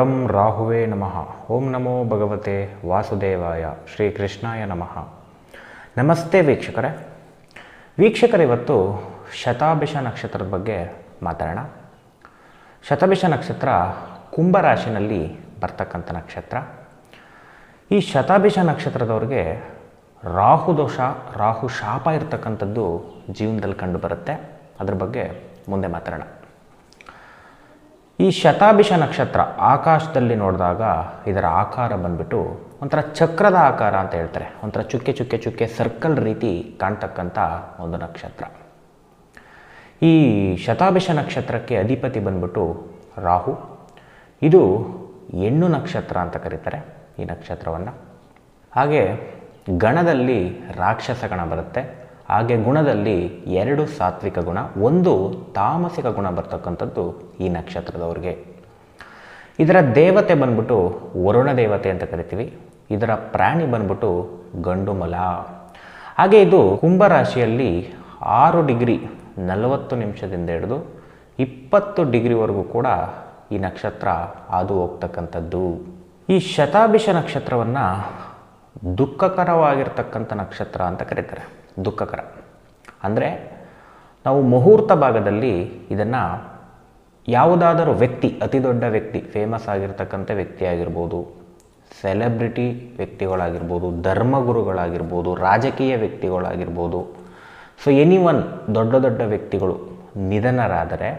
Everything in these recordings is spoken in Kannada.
ಗುರುರ್ಬ್ರಹ್ಮರುದ್ರಂ ರಾಹುವೇ ನಮಃ ಓಂ ನಮೋ ಭಗವತೆ ವಾಸುದೇವಾಯ ಶ್ರೀ ಕೃಷ್ಣಾಯ ನಮಃ ನಮಸ್ತೆ ವೀಕ್ಷಕರೇ ವೀಕ್ಷಕರು ಇವತ್ತು ಶತಾಭಿಷ ನಕ್ಷತ್ರದ ಬಗ್ಗೆ ಮಾತಾಡೋಣ। ಶತಾಭಿಷ ನಕ್ಷತ್ರ ಕುಂಭರಾಶಿನಲ್ಲಿ ಬರ್ತಕ್ಕಂಥ ನಕ್ಷತ್ರ। ಈ ಶತಾಭಿಷ ನಕ್ಷತ್ರದವ್ರಿಗೆ ರಾಹು ದೋಷ, ರಾಹು ಶಾಪ ಇರತಕ್ಕಂಥದ್ದು ಜೀವನದಲ್ಲಿ ಕಂಡುಬರುತ್ತೆ ಅದ್ರ ಬಗ್ಗೆ ಮುಂದೆ ಮಾತಾಡೋಣ। ಈ ಶತಾಭಿಷ ನಕ್ಷತ್ರ ಆಕಾಶದಲ್ಲಿ ನೋಡಿದಾಗ ಇದರ ಆಕಾರ ಬಂದ್ಬಿಟ್ಟು ಒಂಥರ ಚಕ್ರದ ಆಕಾರ ಅಂತ ಹೇಳ್ತಾರೆ. ಒಂಥರ ಚುಕ್ಕೆ ಚುಕ್ಕೆ ಚುಕ್ಕೆ ಸರ್ಕಲ್ ರೀತಿ ಕಾಣ್ತಕ್ಕಂಥ ಒಂದು ನಕ್ಷತ್ರ. ಈ ಶತಾಭಿಷ ನಕ್ಷತ್ರಕ್ಕೆ ಅಧಿಪತಿ ಬಂದ್ಬಿಟ್ಟು ರಾಹು. ಇದು ಹೆಣ್ಣು ನಕ್ಷತ್ರ ಅಂತ ಕರೀತಾರೆ ಈ ನಕ್ಷತ್ರವನ್ನು. ಹಾಗೆ ಗಣದಲ್ಲಿ ರಾಕ್ಷಸ ಗಣ ಬರುತ್ತೆ. ಹಾಗೆ ಗುಣದಲ್ಲಿ ಎರಡು ಸಾತ್ವಿಕ ಗುಣ, ಒಂದು ತಾಮಸಿಕ ಗುಣ ಬರ್ತಕ್ಕಂಥದ್ದು ಈ ನಕ್ಷತ್ರದವ್ರಿಗೆ. ಇದರ ದೇವತೆ ಬಂದ್ಬಿಟ್ಟು ವರುಣ ದೇವತೆ ಅಂತ ಕರಿತೀವಿ. ಇದರ ಪ್ರಾಣಿ ಬಂದ್ಬಿಟ್ಟು ಗಂಡು ಮಲ ಹಾಗೆ ಇದು ಕುಂಭರಾಶಿಯಲ್ಲಿ ಆರು ಡಿಗ್ರಿ ನಲವತ್ತು ನಿಮಿಷದಿಂದ ಹಿಡಿದು ಇಪ್ಪತ್ತು ಡಿಗ್ರಿವರೆಗೂ ಕೂಡ ಈ ನಕ್ಷತ್ರ ಹಾದು ಹೋಗ್ತಕ್ಕಂಥದ್ದು. ಈ ಶತಾಭಿಷ ನಕ್ಷತ್ರವನ್ನು ದುಃಖಕರವಾಗಿರ್ತಕ್ಕಂಥ ನಕ್ಷತ್ರ ಅಂತ ಕರೀತಾರೆ. ದುಃಖಕರ. ಅಂದರೆ ನಾವು ಮುಹೂರ್ತ ಭಾಗದಲ್ಲಿ ಇದನ್ನು ಯಾವುದಾದರೂ ವ್ಯಕ್ತಿ, ಅತಿ ದೊಡ್ಡ ವ್ಯಕ್ತಿ ಫೇಮಸ್ ಆಗಿರ್ತಕ್ಕಂಥ ವ್ಯಕ್ತಿ ಆಗಿರ್ಬೋದು ಸೆಲೆಬ್ರಿಟಿ ವ್ಯಕ್ತಿಗಳಾಗಿರ್ಬೋದು ಧರ್ಮಗುರುಗಳಾಗಿರ್ಬೋದು ರಾಜಕೀಯ ವ್ಯಕ್ತಿಗಳಾಗಿರ್ಬೋದು. ಸೊ ಎನಿ ಒನ್ ದೊಡ್ಡ ದೊಡ್ಡ ವ್ಯಕ್ತಿಗಳು ನಿಧನರಾದರೆ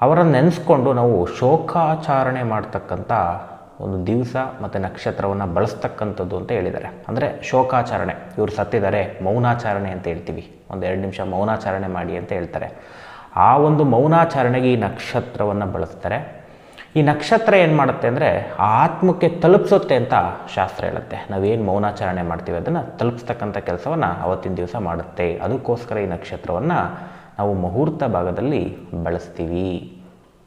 ಅವರನ್ನು ನೆನೆಸ್ಕೊಂಡು ನಾವು ಶೋಕಾಚರಣೆ ಮಾಡ್ತಕ್ಕಂಥ ಒಂದು ದಿವಸ ಮತ್ತು ನಕ್ಷತ್ರವನ್ನು ಬಳಸ್ತಕ್ಕಂಥದ್ದು ಅಂತ ಹೇಳಿದ್ದಾರೆ. ಅಂದರೆ ಶೋಕಾಚರಣೆ. ಇವರು ಸತ್ತಿದ್ದಾರೆ, ಮೌನಾಚರಣೆ ಅಂತ ಹೇಳ್ತೀವಿ. ಒಂದು ಎರಡು ನಿಮಿಷ ಮೌನಾಚರಣೆ ಮಾಡಿ ಅಂತ ಹೇಳ್ತಾರೆ. ಆ ಒಂದು ಮೌನಾಚರಣೆಗೆ ಈ ನಕ್ಷತ್ರವನ್ನು ಬಳಸ್ತಾರೆ. ಈ ನಕ್ಷತ್ರ ಏನು ಮಾಡುತ್ತೆ ಅಂದರೆ ಆತ್ಮಕ್ಕೆ ತಲುಪಿಸುತ್ತೆ ಅಂತ ಶಾಸ್ತ್ರ ಹೇಳುತ್ತೆ. ನಾವೇನು ಮೌನಾಚರಣೆ ಮಾಡ್ತೀವಿ ಅದನ್ನು ತಲುಪಿಸ್ತಕ್ಕಂಥ ಕೆಲಸವನ್ನು ಅವತ್ತಿನ ದಿವಸ ಮಾಡುತ್ತೆ. ಅದಕ್ಕೋಸ್ಕರ ಈ ನಕ್ಷತ್ರವನ್ನು ನಾವು ಮುಹೂರ್ತ ಭಾಗದಲ್ಲಿ ಬಳಸ್ತೀವಿ.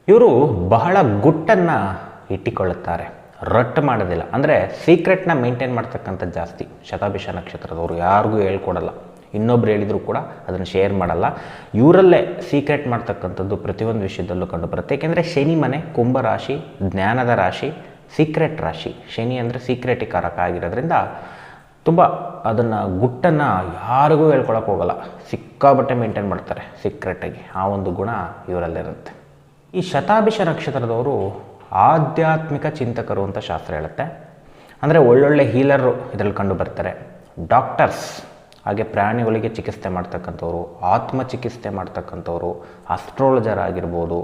ಇವರು ಬಹಳ ಗುಟ್ಟನ್ನು ಇಟ್ಟಿಕೊಳ್ಳುತ್ತಾರೆ. ರಟ್ಟು ಮಾಡೋದಿಲ್ಲ. ಅಂದರೆ ಸೀಕ್ರೆಟ್ನ ಮೇಂಟೈನ್ ಮಾಡ್ತಕ್ಕಂಥದ್ದು ಜಾಸ್ತಿ. ಶತಾಭಿಷ ನಕ್ಷತ್ರದವರು ಯಾರಿಗೂ ಹೇಳ್ಕೊಡಲ್ಲ. ಇನ್ನೊಬ್ರು ಹೇಳಿದರೂ ಕೂಡ ಅದನ್ನು ಶೇರ್ ಮಾಡಲ್ಲ. ಇವರಲ್ಲೇ ಸೀಕ್ರೆಟ್ ಮಾಡ್ತಕ್ಕಂಥದ್ದು ಪ್ರತಿಯೊಂದು ವಿಷಯದಲ್ಲೂ ಕಂಡು ಬರುತ್ತೆ ಏಕೆಂದರೆ ಶನಿ ಮನೆ ಕುಂಭರಾಶಿ ಜ್ಞಾನದ ರಾಶಿ ಸೀಕ್ರೆಟ್ ರಾಶಿ. ಶನಿ ಅಂದರೆ ಸೀಕ್ರೆಟಿಕಾರಕ ಆಗಿರೋದ್ರಿಂದ ತುಂಬ ಅದನ್ನು ಗುಟ್ಟನ್ನು ಯಾರಿಗೂ ಹೇಳ್ಕೊಳಕ್ಕೆ ಹೋಗಲ್ಲ. ಸಿಕ್ಕಾಬಟ್ಟೆ ಮೇಂಟೈನ್ ಮಾಡ್ತಾರೆ ಸೀಕ್ರೆಟಾಗಿ ಆ ಒಂದು ಗುಣ ಇವರಲ್ಲಿರುತ್ತೆ. ಈ ಶತಾಭಿಷ ನಕ್ಷತ್ರದವರು ಆಧ್ಯಾತ್ಮಿಕ ಚಿಂತಕರು ಅಂತ ಶಾಸ್ತ್ರ ಹೇಳುತ್ತೆ. ಅಂದರೆ ಒಳ್ಳೊಳ್ಳೆ ಹೀಲರು ಇದರಲ್ಲಿ ಕಂಡು ಬರ್ತಾರೆ. ಡಾಕ್ಟರ್ಸ್ ಹಾಗೆ ಪ್ರಾಣಿಗಳಿಗೆ ಚಿಕಿತ್ಸೆ ಮಾಡ್ತಕ್ಕಂಥವ್ರು ಆತ್ಮ ಚಿಕಿತ್ಸೆ ಮಾಡ್ತಕ್ಕಂಥವ್ರು ಆಸ್ಟ್ರಾಲಜರ್ ಆಗಿರ್ಬೋದು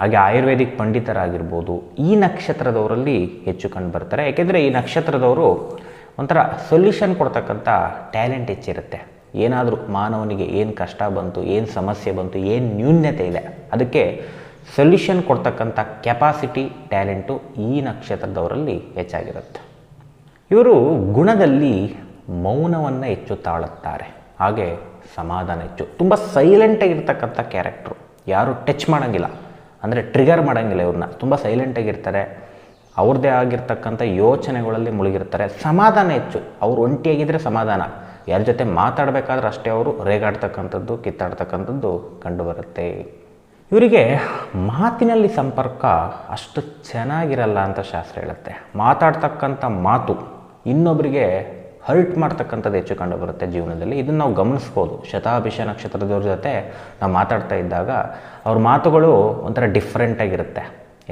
ಹಾಗೆ ಆಯುರ್ವೇದಿಕ್ ಪಂಡಿತರಾಗಿರ್ಬೋದು, ಈ ನಕ್ಷತ್ರದವರಲ್ಲಿ ಹೆಚ್ಚು ಕಂಡು ಬರ್ತಾರೆ. ಯಾಕೆಂದರೆ ಈ ನಕ್ಷತ್ರದವರು ಒಂಥರ ಸೊಲ್ಯೂಷನ್ ಕೊಡ್ತಕ್ಕಂಥ ಟ್ಯಾಲೆಂಟ್ ಹೆಚ್ಚಿರುತ್ತೆ. ಏನಾದರೂ ಮಾನವನಿಗೆ ಏನು ಕಷ್ಟ ಬಂತು, ಏನು ಸಮಸ್ಯೆ ಬಂತು, ಏನು ನ್ಯೂನ್ಯತೆ ಇದೆ, ಅದಕ್ಕೆ ಸೊಲ್ಯೂಷನ್ ಕೊಡ್ತಕ್ಕಂಥ ಕೆಪಾಸಿಟಿ ಟ್ಯಾಲೆಂಟು ಈ ನಕ್ಷತ್ರದವರಲ್ಲಿ ಹೆಚ್ಚಾಗಿರುತ್ತೆ. ಇವರು ಗುಣದಲ್ಲಿ ಮೌನವನ್ನು ಹೆಚ್ಚು ತಾಳುತ್ತಾರೆ. ಹಾಗೆ ಸಮಾಧಾನ ಹೆಚ್ಚು. ತುಂಬ ಸೈಲೆಂಟಾಗಿರ್ತಕ್ಕಂಥ ಕ್ಯಾರೆಕ್ಟ್ರು ಯಾರು ಟಚ್ ಮಾಡೋಂಗಿಲ್ಲ. ಅಂದರೆ ಟ್ರಿಗರ್ ಮಾಡೋಂಗಿಲ್ಲ ಇವ್ರನ್ನ. ತುಂಬ ಸೈಲೆಂಟಾಗಿರ್ತಾರೆ ಅವ್ರದ್ದೇ ಆಗಿರ್ತಕ್ಕಂಥ ಯೋಚನೆಗಳಲ್ಲಿ ಮುಳುಗಿರ್ತಾರೆ. ಸಮಾಧಾನ ಹೆಚ್ಚು. ಅವ್ರು ಒಂಟಿಯಾಗಿದ್ದರೆ ಸಮಾಧಾನ. ಯಾರ ಜೊತೆ ಮಾತಾಡಬೇಕಾದ್ರೆ ಅಷ್ಟೇ ಅವರು ರೇಗಾಡ್ತಕ್ಕಂಥದ್ದು, ಕಿತ್ತಾಡ್ತಕ್ಕಂಥದ್ದು ಕಂಡುಬರುತ್ತೆ. ಇವರಿಗೆ ಮಾತಿನಲ್ಲಿ ಸಂಪರ್ಕ ಅಷ್ಟು ಚೆನ್ನಾಗಿರಲ್ಲ ಅಂತ ಶಾಸ್ತ್ರ ಹೇಳುತ್ತೆ. ಮಾತಾಡ್ತಕ್ಕಂಥ ಮಾತು ಇನ್ನೊಬ್ಬರಿಗೆ ಹರ್ಟ್ ಮಾಡ್ತಕ್ಕಂಥದ್ದು ಹೆಚ್ಚು ಕಂಡು ಬರುತ್ತೆ ಜೀವನದಲ್ಲಿ. ಇದನ್ನು ನಾವು ಗಮನಿಸ್ಬೋದು. ಶತಾಭಿಷ ನಕ್ಷತ್ರದವ್ರ ಜೊತೆ ನಾವು ಮಾತಾಡ್ತಾ ಇದ್ದಾಗ ಅವ್ರ ಮಾತುಗಳು ಒಂಥರ ಡಿಫ್ರೆಂಟಾಗಿರುತ್ತೆ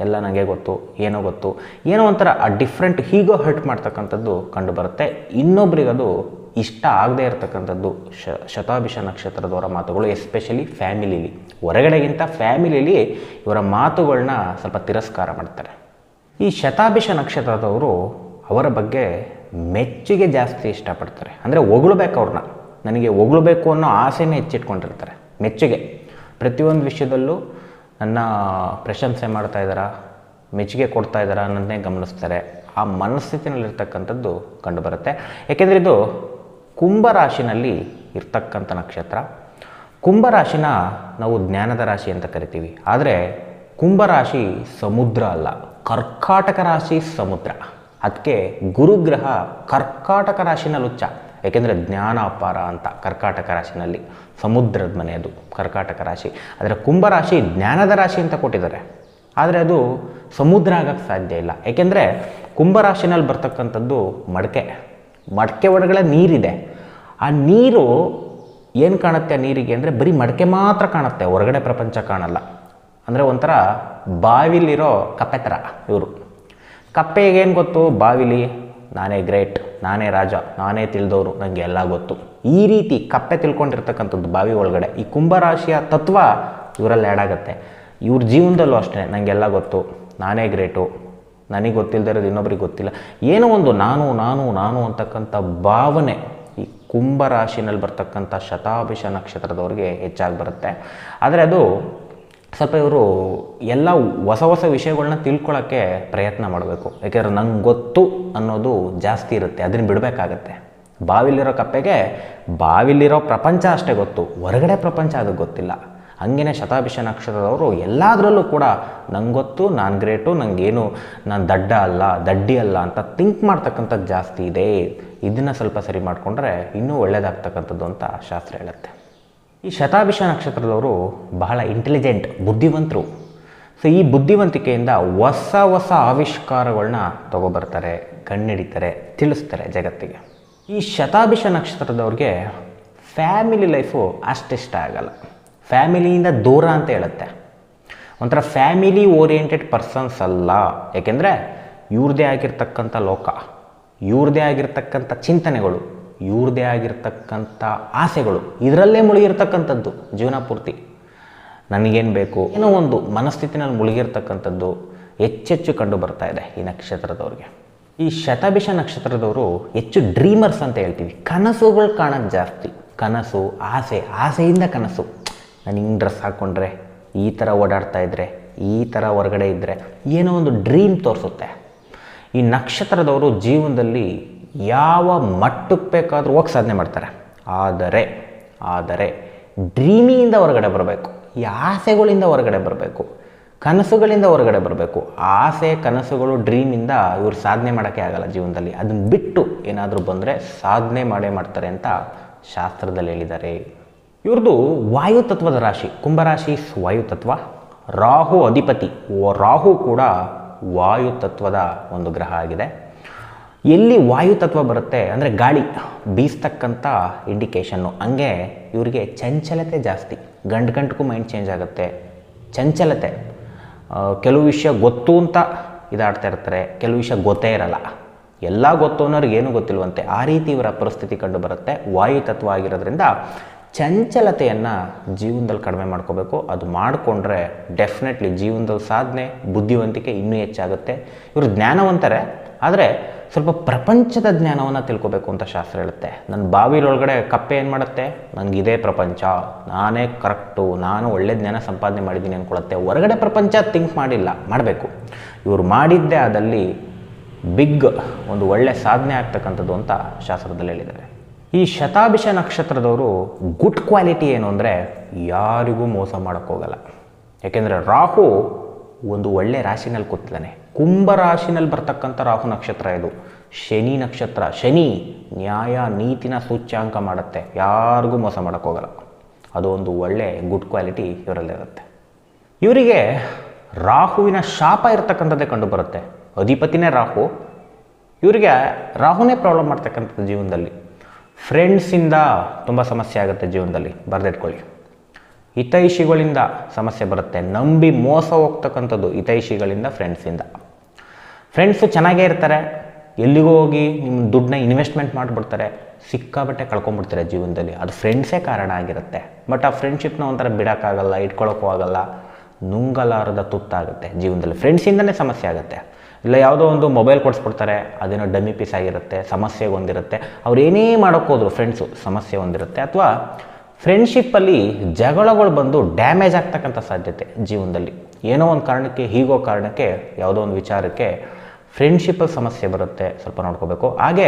ಎಲ್ಲ ನನಗೆ ಗೊತ್ತು, ಏನೋ ಗೊತ್ತು. ಏನೋ ಒಂಥರ ಆ ಡಿಫ್ರೆಂಟ್ ಹೀಗೋ ಹರ್ಟ್ ಮಾಡ್ತಕ್ಕಂಥದ್ದು ಕಂಡು ಬರುತ್ತೆ ಇನ್ನೊಬ್ರಿಗೆ ಅದು ಇಷ್ಟ ಆಗದೇ ಇರತಕ್ಕಂಥದ್ದು ಶ, ಶತಾಭಿಷ ನಕ್ಷತ್ರದವರ ಮಾತುಗಳು ಎಸ್ಪೆಷಲಿ ಫ್ಯಾಮಿಲಿಲಿ ಹೊರಗಡೆಗಿಂತ ಫ್ಯಾಮಿಲಿಲಿ ಇವರ ಮಾತುಗಳನ್ನ ಸ್ವಲ್ಪ ತಿರಸ್ಕಾರ ಮಾಡ್ತಾರೆ. ಈ ಶತಾಭಿಷ ನಕ್ಷತ್ರದವರು ಅವರ ಬಗ್ಗೆ ಮೆಚ್ಚುಗೆ ಜಾಸ್ತಿ ಇಷ್ಟಪಡ್ತಾರೆ. ಅಂದರೆ ಹೊಗಳಬೇಕು ಅವ್ರನ್ನ. ನನಗೆ ಹೊಗಳಬೇಕು ಅನ್ನೋ ಆಸೆನೇ ಹೆಚ್ಚಿಟ್ಕೊಂಡಿರ್ತಾರೆ. ಮೆಚ್ಚುಗೆ. ಪ್ರತಿಯೊಂದು ವಿಷಯದಲ್ಲೂ ನನ್ನ ಪ್ರಶಂಸೆ ಮಾಡ್ತಾ ಇದ್ದಾರಾ? ಮೆಚ್ಚುಗೆ ಕೊಡ್ತಾ ಇದ್ದಾರಾ ಅನ್ನೋದನ್ನೇ ಗಮನಿಸ್ತಾರೆ. ಆ ಮನಸ್ಥಿತಿನಲ್ಲಿರ್ತಕ್ಕಂಥದ್ದು ಕಂಡುಬರುತ್ತೆ. ಯಾಕೆಂದರೆ ಇದು ಕುಂಭರಾಶಿನಲ್ಲಿ ಇರ್ತಕ್ಕಂಥ ನಕ್ಷತ್ರ. ಕುಂಭರಾಶಿನ ನಾವು ಜ್ಞಾನದ ರಾಶಿ ಅಂತ ಕರಿತೀವಿ. ಆದರೆ ಕುಂಭರಾಶಿ ಸಮುದ್ರ ಅಲ್ಲ. ಕರ್ಕಾಟಕ ರಾಶಿ ಸಮುದ್ರ. ಅದಕ್ಕೆ ಗುರುಗ್ರಹ ಕರ್ಕಾಟಕ ರಾಶಿನ ಲುಚ್ಚ. ಏಕೆಂದರೆ ಜ್ಞಾನ ಅಪಾರ ಅಂತ ಕರ್ಕಾಟಕ ರಾಶಿನಲ್ಲಿ. ಸಮುದ್ರದ ಮನೆ ಅದು, ಕರ್ಕಾಟಕ ರಾಶಿ. ಆದರೆ ಕುಂಭರಾಶಿ ಜ್ಞಾನದ ರಾಶಿ ಅಂತ ಕೊಟ್ಟಿದ್ದಾರೆ. ಆದರೆ ಅದು ಸಮುದ್ರ ಆಗಕ್ಕೆ ಸಾಧ್ಯ ಇಲ್ಲ. ಏಕೆಂದರೆ ಕುಂಭರಾಶಿನಲ್ಲಿ ಬರ್ತಕ್ಕಂಥದ್ದು ಮಡಕೆ. ಮಡಕೆ ಒಳಗಡೆ ನೀರಿದೆ. ಆ ನೀರು ಏನು ಕಾಣುತ್ತೆ ನೀರಿಗೆ ಅಂದರೆ ಬರೀ ಮಡಕೆ ಮಾತ್ರ ಕಾಣುತ್ತೆ, ಹೊರಗಡೆ ಪ್ರಪಂಚ ಕಾಣಲ್ಲ. ಅಂದರೆ ಒಂಥರ ಬಾವಿಲಿರೋ ಕಪ್ಪೆ ಥರ ಇವರು. ಕಪ್ಪೆಗೇನು ಗೊತ್ತು? ಬಾವಿಲಿ ನಾನೇ ಗ್ರೇಟ್, ನಾನೇ ರಾಜ, ನಾನೇ ತಿಳಿದವರು ನನಗೆ ಎಲ್ಲ ಗೊತ್ತು. ಈ ರೀತಿ ಕಪ್ಪೆ ತಿಳ್ಕೊಂಡಿರ್ತಕ್ಕಂಥದ್ದು ಬಾವಿ ಒಳಗಡೆ, ಈ ಕುಂಭರಾಶಿಯ ತತ್ವ ಇವರಲ್ಲಿ ಆ್ಯಡ್ ಆಗುತ್ತೆ. ಇವ್ರ ಜೀವನದಲ್ಲೂ ಅಷ್ಟೇ ನನಗೆಲ್ಲ ಗೊತ್ತು, ನಾನೇ ಗ್ರೇಟು ನನಗೆ ಗೊತ್ತಿಲ್ಲದೆ ಇರೋದು ಇನ್ನೊಬ್ರಿಗೆ ಗೊತ್ತಿಲ್ಲ. ಏನೋ ಒಂದು ನಾನು ನಾನು ನಾನು ಅಂತಕ್ಕಂಥ ಭಾವನೆ ಈ ಕುಂಭರಾಶಿನಲ್ಲಿ ಬರ್ತಕ್ಕಂಥ ಶತಾಭಿಷ ನಕ್ಷತ್ರದವ್ರಿಗೆ ಹೆಚ್ಚಾಗಿ ಬರುತ್ತೆ. ಆದರೆ ಅದು ಸ್ವಲ್ಪ ಇವರು ಎಲ್ಲ ಹೊಸ ಹೊಸ ವಿಷಯಗಳನ್ನ ತಿಳ್ಕೊಳ್ಳೋಕ್ಕೆ ಪ್ರಯತ್ನ ಮಾಡಬೇಕು. ಯಾಕೆಂದ್ರೆ ನಂಗೆ ಗೊತ್ತು ಅನ್ನೋದು ಜಾಸ್ತಿ ಇರುತ್ತೆ, ಅದನ್ನು ಬಿಡಬೇಕಾಗತ್ತೆ. ಬಾವಿಲಿರೋ ಕಪ್ಪೆಗೆ ಬಾವಿಲಿರೋ ಪ್ರಪಂಚ ಅಷ್ಟೇ ಗೊತ್ತು. ಹೊರಗಡೆ ಪ್ರಪಂಚ ಅದಕ್ಕೆ ಗೊತ್ತಿಲ್ಲ. ಹಂಗೇ ಶತಾಭಿಷ ನಕ್ಷತ್ರದವರು ಎಲ್ಲದರಲ್ಲೂ ಕೂಡ ನಂಗೆ ಗೊತ್ತು, ನಾನು ಗ್ರೇಟು ನನಗೇನು ನಾನು ದಡ್ಡ ಅಲ್ಲ, ದಡ್ಡಿ ಅಲ್ಲ ಅಂತ ಥಿಂಕ್ ಮಾಡ್ತಕ್ಕಂಥದ್ದು ಜಾಸ್ತಿ ಇದೆ. ಇದನ್ನು ಸ್ವಲ್ಪ ಸರಿ ಮಾಡಿಕೊಂಡ್ರೆ ಇನ್ನೂ ಒಳ್ಳೆಯದಾಗ್ತಕ್ಕಂಥದ್ದು ಅಂತ ಶಾಸ್ತ್ರ ಹೇಳುತ್ತೆ. ಈ ಶತಾಭಿಷ ನಕ್ಷತ್ರದವರು ಬಹಳ ಇಂಟೆಲಿಜೆಂಟ್ ಬುದ್ಧಿವಂತರು. ಸೊ ಈ ಬುದ್ಧಿವಂತಿಕೆಯಿಂದ ಹೊಸ ಹೊಸ ಆವಿಷ್ಕಾರಗಳನ್ನ ತಗೊಬರ್ತಾರೆ, ಕಣ್ಣಿಡಿತಾರೆ, ತಿಳಿಸ್ತಾರೆ ಜಗತ್ತಿಗೆ. ಈ ಶತಾಭಿಷ ನಕ್ಷತ್ರದವ್ರಿಗೆ ಫ್ಯಾಮಿಲಿ ಲೈಫು ಅಷ್ಟಿಷ್ಟ ಆಗಲ್ಲ. ಫ್ಯಾಮಿಲಿಯಿಂದ ದೂರ ಅಂತ ಹೇಳುತ್ತೆ. ಒಂಥರ ಫ್ಯಾಮಿಲಿ ಓರಿಯೆಂಟೆಡ್ ಪರ್ಸನ್ಸ್ ಅಲ್ಲ. ಯಾಕೆಂದರೆ ಇವ್ರದ್ದೇ ಆಗಿರ್ತಕ್ಕಂಥ ಲೋಕ, ಇವ್ರದೇ ಆಗಿರ್ತಕ್ಕಂಥ ಚಿಂತನೆಗಳು, ಇವ್ರದೇ ಆಗಿರ್ತಕ್ಕಂಥ ಆಸೆಗಳು, ಇದರಲ್ಲೇ ಮುಳುಗಿರ್ತಕ್ಕಂಥದ್ದು ಜೀವನ ಪೂರ್ತಿ. ನನಗೇನು ಬೇಕು? ಏನೋ ಒಂದು ಮನಸ್ಥಿತಿನಲ್ಲಿ ಮುಳುಗಿರ್ತಕ್ಕಂಥದ್ದು ಹೆಚ್ಚೆಚ್ಚು ಕಂಡು ಬರ್ತಾ ಇದೆ ಈ ನಕ್ಷತ್ರದವ್ರಿಗೆ. ಈ ಶತಭಿಷ ನಕ್ಷತ್ರದವರು ಹೆಚ್ಚು ಡ್ರೀಮರ್ಸ್ ಅಂತ ಹೇಳ್ತೀವಿ. ಕನಸುಗಳು ಕಾಣೋದು ಜಾಸ್ತಿ. ಕನಸು, ಆಸೆ, ಆಸೆಯಿಂದ ಕನಸು. ನಾನು ಹಿಂಗೆ ಡ್ರೆಸ್ ಹಾಕ್ಕೊಂಡ್ರೆ ಈ ಥರ ಓಡಾಡ್ತಾ ಇದ್ದರೆ ಈ ಥರ ಹೊರಗಡೆ ಇದ್ದರೆ ಏನೋ ಒಂದು ಡ್ರೀಮ್ ತೋರಿಸುತ್ತೆ. ಈ ನಕ್ಷತ್ರದವರು ಜೀವನದಲ್ಲಿ ಯಾವ ಮಟ್ಟಕ್ಕೆ ಬೇಕಾದರೂ ಹೋಗಿ ಸಾಧನೆ ಮಾಡ್ತಾರೆ. ಆದರೆ ಆದರೆ ಡ್ರೀಮಿಯಿಂದ ಹೊರಗಡೆ ಬರಬೇಕು, ಈ ಆಸೆಗಳಿಂದ ಹೊರಗಡೆ ಬರಬೇಕು, ಕನಸುಗಳಿಂದ ಹೊರಗಡೆ ಬರಬೇಕು. ಆಸೆ, ಕನಸುಗಳು ಡ್ರೀಮಿಂದ ಇವರು ಸಾಧನೆ ಮಾಡೋಕ್ಕೆ ಆಗಲ್ಲ ಜೀವನದಲ್ಲಿ. ಅದನ್ನು ಬಿಟ್ಟು ಏನಾದರೂ ಬಂದರೆ ಸಾಧನೆ ಮಾಡೇ ಮಾಡ್ತಾರೆ ಅಂತ ಶಾಸ್ತ್ರದಲ್ಲಿ ಹೇಳಿದ್ದಾರೆ. ಇವ್ರದ್ದು ವಾಯುತತ್ವದ ರಾಶಿ, ಕುಂಭರಾಶಿ ವಾಯುತತ್ವ. ರಾಹು ಅಧಿಪತಿ ರಾಹು ಕೂಡ ವಾಯುತತ್ವದ ಒಂದು ಗ್ರಹ ಆಗಿದೆ. ಎಲ್ಲಿ ವಾಯುತತ್ವ ಬರುತ್ತೆ ಅಂದರೆ ಗಾಳಿ ಬೀಸ್ತಕ್ಕಂಥ ಇಂಡಿಕೇಷನ್ನು ಹಂಗೆ ಇವರಿಗೆ ಚಂಚಲತೆ ಜಾಸ್ತಿ. ಗಂಟು ಗಂಟಗೂ ಮೈಂಡ್ ಚೇಂಜ್ ಆಗುತ್ತೆ. ಚಂಚಲತೆ. ಕೆಲವು ವಿಷಯ ಗೊತ್ತು ಅಂತ ಇದಾಡ್ತಾ ಇರ್ತಾರೆ, ಕೆಲವು ವಿಷಯ ಗೊತ್ತೇ ಇರಲ್ಲ. ಎಲ್ಲ ಗೊತ್ತು ಅನ್ನೋರಿಗೆ ಏನೂ ಗೊತ್ತಿಲ್ವಂತೆ. ಆ ರೀತಿ ಇವರ ಪರಿಸ್ಥಿತಿ ಕಂಡು ಬರುತ್ತೆ. ವಾಯುತತ್ವ ಆಗಿರೋದ್ರಿಂದ ಚಂಚಲತೆಯನ್ನು ಜೀವನದಲ್ಲಿ ಕಡಿಮೆ ಮಾಡ್ಕೋಬೇಕು. ಅದು ಮಾಡಿಕೊಂಡ್ರೆ ಡೆಫಿನೆಟ್ಲಿ ಜೀವನದಲ್ಲಿ ಸಾಧನೆ, ಬುದ್ಧಿವಂತಿಕೆ ಇನ್ನೂ ಹೆಚ್ಚಾಗುತ್ತೆ. ಇವರು ಜ್ಞಾನವಂತಾರೆ, ಆದರೆ ಸ್ವಲ್ಪ ಪ್ರಪಂಚದ ಜ್ಞಾನವನ್ನು ತಿಳ್ಕೊಬೇಕು ಅಂತ ಶಾಸ್ತ್ರ ಹೇಳುತ್ತೆ. ನನ್ನ ಬಾವಿಲೊಳಗಡೆ ಕಪ್ಪೆ ಏನು ಮಾಡುತ್ತೆ? ನನಗಿದೇ ಪ್ರಪಂಚ. ನಾನೇ ಕರೆಕ್ಟು, ನಾನು ಒಳ್ಳೆ ಜ್ಞಾನ ಸಂಪಾದನೆ ಮಾಡಿದ್ದೀನಿ ಅಂದ್ಕೊಳತ್ತೆ ಹೊರಗಡೆ ಪ್ರಪಂಚ ಥಿಂಕ್ ಮಾಡಿಲ್ಲ, ಮಾಡಬೇಕು. ಇವರು ಮಾಡಿದ್ದೇ ಅದಲ್ಲಿ ಬಿಗ್ ಒಂದು ಒಳ್ಳೆ ಸಾಧನೆ ಆಗ್ತಕ್ಕಂಥದ್ದು ಅಂತ ಶಾಸ್ತ್ರದಲ್ಲಿ ಹೇಳಿದ್ದಾರೆ. ಈ ಶತಾಭಿಷ ನಕ್ಷತ್ರದವರು ಗುಡ್ ಕ್ವಾಲಿಟಿ ಏನು ಅಂದರೆ ಯಾರಿಗೂ ಮೋಸ ಮಾಡೋಕ್ಕೋಗಲ್ಲ ಯಾಕೆಂದರೆ ರಾಹು ಒಂದು ಒಳ್ಳೆ ರಾಶಿನಲ್ಲಿ ಕೂತಿದ್ದಾನೆ. ಕುಂಭ ರಾಶಿನಲ್ಲಿ ಬರ್ತಕ್ಕಂಥ ರಾಹು ನಕ್ಷತ್ರ ಇದು. ಶನಿ ನಕ್ಷತ್ರ, ಶನಿ ನ್ಯಾಯ, ನೀತಿನ ಸೂಚ್ಯಾಂಕ ಮಾಡುತ್ತೆ. ಯಾರಿಗೂ ಮೋಸ ಮಾಡೋಕ್ಕೋಗಲ್ಲ ಅದು ಒಂದು ಒಳ್ಳೆ ಗುಡ್ ಕ್ವಾಲಿಟಿ ಇವರಲ್ಲಿರುತ್ತೆ. ಇವರಿಗೆ ರಾಹುವಿನ ಶಾಪ ಇರತಕ್ಕಂಥದ್ದೇ ಕಂಡು ಬರುತ್ತೆ ಅಧಿಪತಿನೇ ರಾಹು. ಇವರಿಗೆ ರಾಹುನೇ ಪ್ರಾಬ್ಲಮ್ ಮಾಡ್ತಕ್ಕಂಥದ್ದು ಜೀವನದಲ್ಲಿ. ಫ್ರೆಂಡ್ಸಿಂದ ತುಂಬ ಸಮಸ್ಯೆ ಆಗುತ್ತೆ ಜೀವನದಲ್ಲಿ, ಬರೆದಿಟ್ಕೊಳ್ಳಿ. ಹಿತೈಷಿಗಳಿಂದ ಸಮಸ್ಯೆ ಬರುತ್ತೆ. ನಂಬಿ ಮೋಸ ಹೋಗ್ತಕ್ಕಂಥದ್ದು ಹಿತೈಷಿಗಳಿಂದ ಫ್ರೆಂಡ್ಸಿಂದ ಫ್ರೆಂಡ್ಸು ಚೆನ್ನಾಗೇ ಇರ್ತಾರೆ. ಎಲ್ಲಿಗೂ ಹೋಗಿ ನಿಮ್ಮ ದುಡ್ಡನ್ನ ಇನ್ವೆಸ್ಟ್ಮೆಂಟ್ ಮಾಡಿಬಿಡ್ತಾರೆ. ಸಿಕ್ಕಾಬಟ್ಟೆ ಕಳ್ಕೊಂಬಿಡ್ತಾರೆ ಜೀವನದಲ್ಲಿ. ಅದು ಫ್ರೆಂಡ್ಸೇ ಕಾರಣ ಆಗಿರುತ್ತೆ. ಬಟ್ ಆ ಫ್ರೆಂಡ್ಶಿಪ್ನ ಒಂಥರ ಬಿಡೋಕ್ಕಾಗಲ್ಲ ಇಟ್ಕೊಳ್ಳೋಕ್ಕೂ ಆಗಲ್ಲ. ನುಂಗಲಾರದ ತುತ್ತಾಗುತ್ತೆ. ಜೀವನದಲ್ಲಿ ಫ್ರೆಂಡ್ಸಿಂದನೇ ಸಮಸ್ಯೆ ಆಗುತ್ತೆ. ಇಲ್ಲ ಯಾವುದೋ ಒಂದು ಮೊಬೈಲ್ ಕೊಡಿಸ್ಬಿಡ್ತಾರೆ, ಅದೇನೋ ಡಮ್ಮಿ ಪೀಸ್ ಆಗಿರುತ್ತೆ, ಸಮಸ್ಯೆ ಒಂದಿರುತ್ತೆ. ಅವ್ರು ಏನೇ ಮಾಡೋಕ್ಕೋದ್ರು ಫ್ರೆಂಡ್ಸು ಸಮಸ್ಯೆ ಒಂದಿರುತ್ತೆ. ಅಥವಾ ಫ್ರೆಂಡ್ಶಿಪ್ಪಲ್ಲಿ ಜಗಳಗಳು ಬಂದು ಡ್ಯಾಮೇಜ್ ಆಗ್ತಕ್ಕಂಥ ಸಾಧ್ಯತೆ ಜೀವನದಲ್ಲಿ. ಏನೋ ಒಂದು ಕಾರಣಕ್ಕೆ, ಹೀಗೋ ಕಾರಣಕ್ಕೆ, ಯಾವುದೋ ಒಂದು ವಿಚಾರಕ್ಕೆ ಫ್ರೆಂಡ್ಶಿಪ್ಪಲ್ಲಿ ಸಮಸ್ಯೆ ಬರುತ್ತೆ. ಸ್ವಲ್ಪ ನೋಡ್ಕೋಬೇಕು. ಹಾಗೆ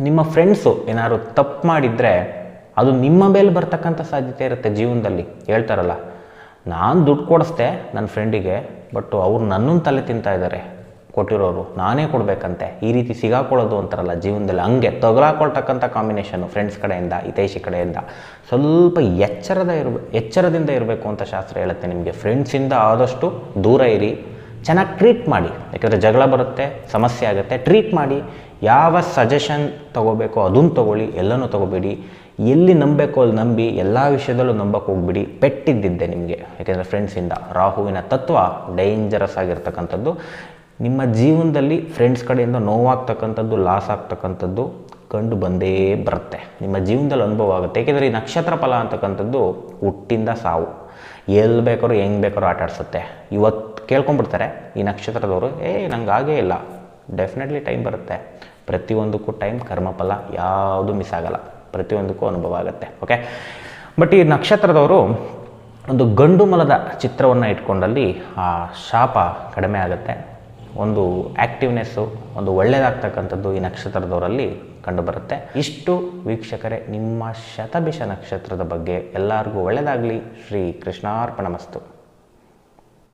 ನಿಮ್ಮ ಫ್ರೆಂಡ್ಸು ಏನಾದ್ರು ತಪ್ಪು ಮಾಡಿದರೆ ಅದು ನಿಮ್ಮ ಮೇಲೆ ಬರ್ತಕ್ಕಂಥ ಸಾಧ್ಯತೆ ಇರುತ್ತೆ ಜೀವನದಲ್ಲಿ. ಹೇಳ್ತಾರಲ್ಲ ನಾನು ದುಡ್ಡು ಕೊಡಿಸ್ದೆ ನನ್ನ ಫ್ರೆಂಡಿಗೆ ಬಟ್ ಅವ್ರು ನನ್ನನ್ನು ತಲೆ ತಿಂತಾ ಇದ್ದಾರೆ ಕೊಟ್ಟಿರೋರು, ನಾನೇ ಕೊಡಬೇಕಂತೆ. ಈ ರೀತಿ ಸಿಗಾಕೊಳ್ಳೋದು ಅಂತಾರಲ್ಲ ಜೀವನದಲ್ಲಿ. ಹಂಗೆ ತೊಗಲಾಕೊಳ್ತಕ್ಕಂಥ ಕಾಂಬಿನೇಷನ್ನು ಫ್ರೆಂಡ್ಸ್ ಕಡೆಯಿಂದ, ಹಿತೈಷಿ ಕಡೆಯಿಂದ. ಸ್ವಲ್ಪ ಎಚ್ಚರದ ಇರಬೇಕು ಎಚ್ಚರದಿಂದ ಇರಬೇಕು ಅಂತ ಶಾಸ್ತ್ರ ಹೇಳುತ್ತೆ ನಿಮಗೆ. ಫ್ರೆಂಡ್ಸಿಂದ ಆದಷ್ಟು ದೂರ ಇರಿ. ಚೆನ್ನಾಗಿ ಟ್ರೀಟ್ ಮಾಡಿ. ಯಾಕಂದರೆ ಜಗಳ ಬರುತ್ತೆ, ಸಮಸ್ಯೆ ಆಗುತ್ತೆ. ಟ್ರೀಟ್ ಮಾಡಿ. ಯಾವ ಸಜೆಷನ್ ತೊಗೋಬೇಕೋ ಅದನ್ನು ತೊಗೊಳ್ಳಿ. ಎಲ್ಲನೂ ತೊಗೋಬೇಡಿ. ಎಲ್ಲಿ ನಂಬಬೇಕೋ ಅಲ್ಲಿ ನಂಬಿ ಎಲ್ಲ ವಿಷಯದಲ್ಲೂ ನಂಬಕ್ಕೆ ಹೋಗ್ಬಿಡಿ. ಪೆಟ್ಟಿದ್ದಿದ್ದೆ ನಿಮಗೆ. ಯಾಕೆಂದರೆ ಫ್ರೆಂಡ್ಸಿಂದ ರಾಹುವಿನ ತತ್ವ ಡೇಂಜರಸ್ ಆಗಿರ್ತಕ್ಕಂಥದ್ದು. ನಿಮ್ಮ ಜೀವನದಲ್ಲಿ ಫ್ರೆಂಡ್ಸ್ ಕಡೆಯಿಂದ ನೋವಾಗ್ತಕ್ಕಂಥದ್ದು ಲಾಸ್ ಆಗ್ತಕ್ಕಂಥದ್ದು ಕಂಡು ಬಂದೇ ಬರುತ್ತೆ. ನಿಮ್ಮ ಜೀವನದಲ್ಲಿ ಅನುಭವ ಆಗುತ್ತೆ. ಏಕೆಂದರೆ ಈ ನಕ್ಷತ್ರ ಫಲ ಅಂತಕ್ಕಂಥದ್ದು ಹುಟ್ಟಿಂದ ಸಾವು. ಎಲ್ಲಿ ಬೇಕಾದ್ರು ಹೆಂಗೆ ಬೇಕಾದ್ರೂ ಆಟ ಆಡಿಸುತ್ತೆ. ಇವತ್ತು ಕೇಳ್ಕೊಂಬಿಡ್ತಾರೆ ಈ ನಕ್ಷತ್ರದವರು, ಏ, ನಂಗೆ ಆಗೇ ಇಲ್ಲ. ಡೆಫಿನೆಟ್ಲಿ ಟೈಮ್ ಬರುತ್ತೆ. ಪ್ರತಿಯೊಂದಕ್ಕೂ ಟೈಮ್ ಕರ್ಮಫಲ ಯಾವುದು ಮಿಸ್ ಆಗಲ್ಲ. ಪ್ರತಿಯೊಂದಕ್ಕೂ ಅನುಭವ ಆಗುತ್ತೆ ಓಕೆ ಬಟ್ ಈ ನಕ್ಷತ್ರದವರು ಒಂದು ಗಂಡು ಮಲದ ಚಿತ್ರವನ್ನು ಇಟ್ಕೊಂಡಲ್ಲಿ ಆ ಶಾಪ ಕಡಿಮೆ ಆಗುತ್ತೆ. ಒಂದು ಆ್ಯಕ್ಟಿವ್ನೆಸ್ಸು ಒಂದು ಒಳ್ಳೆಯದಾಗ್ತಕ್ಕಂಥದ್ದು ಈ ನಕ್ಷತ್ರದವರಲ್ಲಿ ಕಂಡುಬರುತ್ತೆ. ಇಷ್ಟು ವೀಕ್ಷಕರೇ, ನಿಮ್ಮ ಶತಭಿಷ ನಕ್ಷತ್ರದ ಬಗ್ಗೆ ಎಲ್ಲರಿಗೂ ಒಳ್ಳೆಯದಾಗಲಿ ಶ್ರೀ ಕೃಷ್ಣಾರ್ಪಣ ಮಸ್ತು.